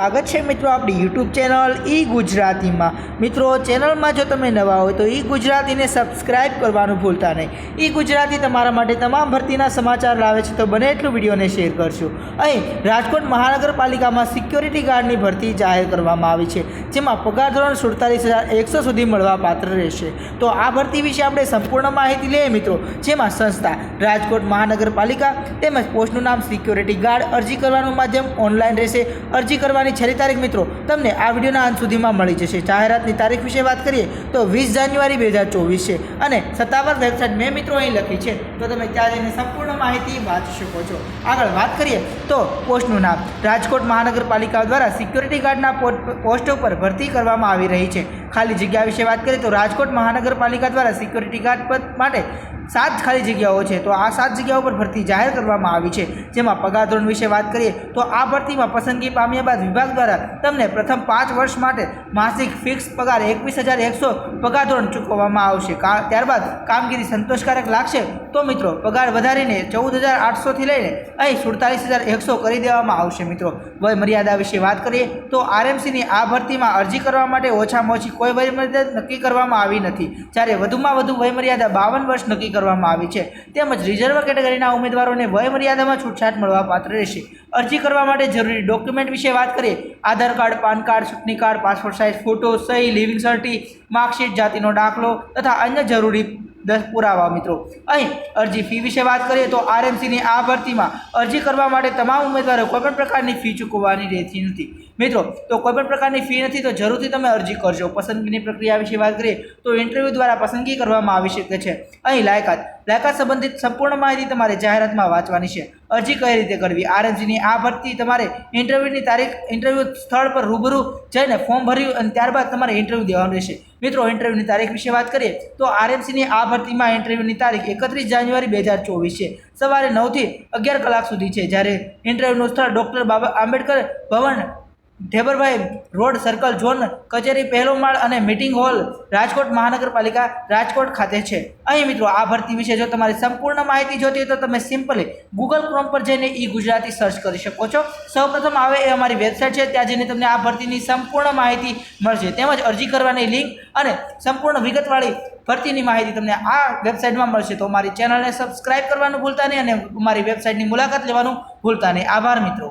સ્વાગત છે મિત્રો આપણી યુટ્યુબ ચેનલ ઈ ગુજરાતીમાં. મિત્રો, ચેનલમાં જો તમે નવા હોય તો ઈ ગુજરાતીને સબસ્ક્રાઇબ કરવાનું ભૂલતા નહીં. ઈ ગુજરાતી તમારા માટે તમામ ભરતીના સમાચાર લાવે છે તો બને એટલું વિડીયોને શેર કરશો અહીં રાજકોટ મહાનગરપાલિકામાં સિક્યોરિટી ગાર્ડની ભરતી જાહેર કરવામાં આવી છે, જેમાં પગાર ધોરણ સુડતાલીસ હજાર એકસો સુધી મળવા પાત્ર રહેશે. તો આ ભરતી વિશે આપણે સંપૂર્ણ માહિતી લઈએ મિત્રો, જેમાં સંસ્થા, રાજકોટ મહાનગરપાલિકા તેમજ પોસ્ટનું નામ સિક્યોરિટી ગાર્ડ અરજી કરવાનું માધ્યમ ઓનલાઈન રહેશે. અરજી કરવાની છેલ્લી તારીખ મિત્રો તમને આ વિડીયોના અંત સુધીમાં મળી જશે. જાહેરાતની તારીખ વિશે વાત કરીએ તો વીસ જાન્યુઆરી બે હજાર ચોવીસ છે અને સત્તાવાર વેબસાઇટ મેં મિત્રો અહીં લખી છે. તો તમે ત્યાં જઈને સંપૂર્ણ માહિતી વાંચી શકો છો. આગળ વાત કરીએ તો પોસ્ટનું નામ. રાજકોટ મહાનગરપાલિકા દ્વારા સિક્યોરિટી ગાર્ડના પોસ્ટ ઉપર ભરતી કરવામાં આવી રહી છે. ખાલી જગ્યા વિશે વાત કરીએ તો રાજકોટ મહાનગરપાલિકા દ્વારા સિક્યોરિટી ગાર્ડ પદ માટે સાત ખાલી જગ્યાઓ છે, તો આ સાત જગ્યાઓ પર ભરતી જાહેર કરવામાં આવી છે. જેમાં પગાર ધોરણ વિશે વાત કરીએ, તો આ ભરતીમાં પસંદગી પામ્યા બાદ વિભાગ દ્વારા તમને પ્રથમ પાંચ વર્ષ માટે માસિક ફિક્સ પગાર એકવીસ હજાર એકસો પગાર ધોરણ ચૂકવવામાં આવશે. ત્યારબાદ કામગીરી સંતોષકારક લાગશે. તો મિત્રો, પગાર વધારીને ચૌદ હજાર આઠસોથી લઈને અહીં સુડતાલીસ હજાર એકસો કરી દેવામાં આવશે મિત્રો. વય મર્યાદા વિશે વાત કરીએ, તો આરએમસીની આ ભરતીમાં અરજી કરવા માટે ઓછામાં ઓછી કોઈ વયમર્યાદા નક્કી કરવામાં આવી નથી. જ્યારે વધુમાં વધુ વયમર્યાદા બાવન વર્ષ નક્કી કરવામાં આવી છે. તેમજ રિઝર્વ કેટેગરીના ઉમેદવારોને વયમર્યાદામાં છૂટછાટ મળવા પાત્ર રહેશે. અરજી કરવા માટે જરૂરી ડોક્યુમેન્ટ વિશે વાત કરીએ. આધાર કાર્ડ, પાન કાર્ડ, ચૂંટણી કાર્ડ પાસપોર્ટ સાઇઝ ફોટો સહી લિવિંગ સર્ટી માર્કશીટ જાતિનો દાખલો તથા અન્ય જરૂરી દસ પુરાવા, મિત્રો. અહીં અરજી ફી વિશે વાત કરીએ તો આરએમસીની આ ભરતીમાં અરજી કરવા માટે તમામ ઉમેદવારો કોઈપણ પ્રકારની ફી ચૂકવવાની રહેતી નથી. મિત્રો, તો કોઈપણ પ્રકારની ફી નથી તો જરૂરથી તમે અરજી કરજો. પસંદગીની પ્રક્રિયા વિશે વાત કરીએ તો ઇન્ટરવ્યૂ દ્વારા પસંદગી કરવામાં આવી શકે છે. અહીં લાયકાત. લાયકાત સંબંધિત સંપૂર્ણ માહિતી તમારે જાહેરાતમાં વાંચવાની છે. અરજી કઈ રીતે કરવી? આરએનસીની આ ભરતી તમારે ઇન્ટરવ્યૂની તારીખ ઇન્ટરવ્યૂ સ્થળ પર રૂબરૂ જઈને ફોર્મ ભર્યું અને ત્યારબાદ તમારે ઇન્ટરવ્યૂ દેવાનું રહેશે. મિત્રો ઇન્ટરવ્યૂની તારીખ વિશે વાત કરીએ, તો આરએમસીની આ ભરતીમાં ઇન્ટરવ્યૂની તારીખ એકત્રીસ જાન્યુઆરી બે હજાર ચોવીસ છે. સવારે નવથી અગિયાર કલાક સુધી છે, જ્યારે ઇન્ટરવ્યૂનું સ્થળ doctor Baba Ambedkar Bhavan Dhebarbhai, road circle zone કચેરી પહેલો માળ અને મીટિંગ હોલ રાજકોટ મહાનગરપાલિકા રાજકોટ ખાતે છે. અહીં મિત્રો આ ભરતી વિશે જો તમારે સંપૂર્ણ માહિતી જોતી હોય તો તમે સિમ્પલી ગૂગલ ક્રોમ પર જઈને ઈ ગુજરાતી સર્ચ કરી શકો છો. સૌપ્રથમ આવે એ અમારી વેબસાઇટ છે, ત્યાં જઈને તમને આ ભરતીની સંપૂર્ણ માહિતી મળશે. તેમજ અરજી કરવાની લિંક અને સંપૂર્ણ વિગતવાળી ભરતીની માહિતી તમને આ વેબસાઇટમાં મળશે. તો અમારી ચેનલને સબસ્ક્રાઇબ કરવાનું ભૂલતા નહીં અને અમારી વેબસાઇટની મુલાકાત લેવાનું ભૂલતા નહીં. આભાર મિત્રો.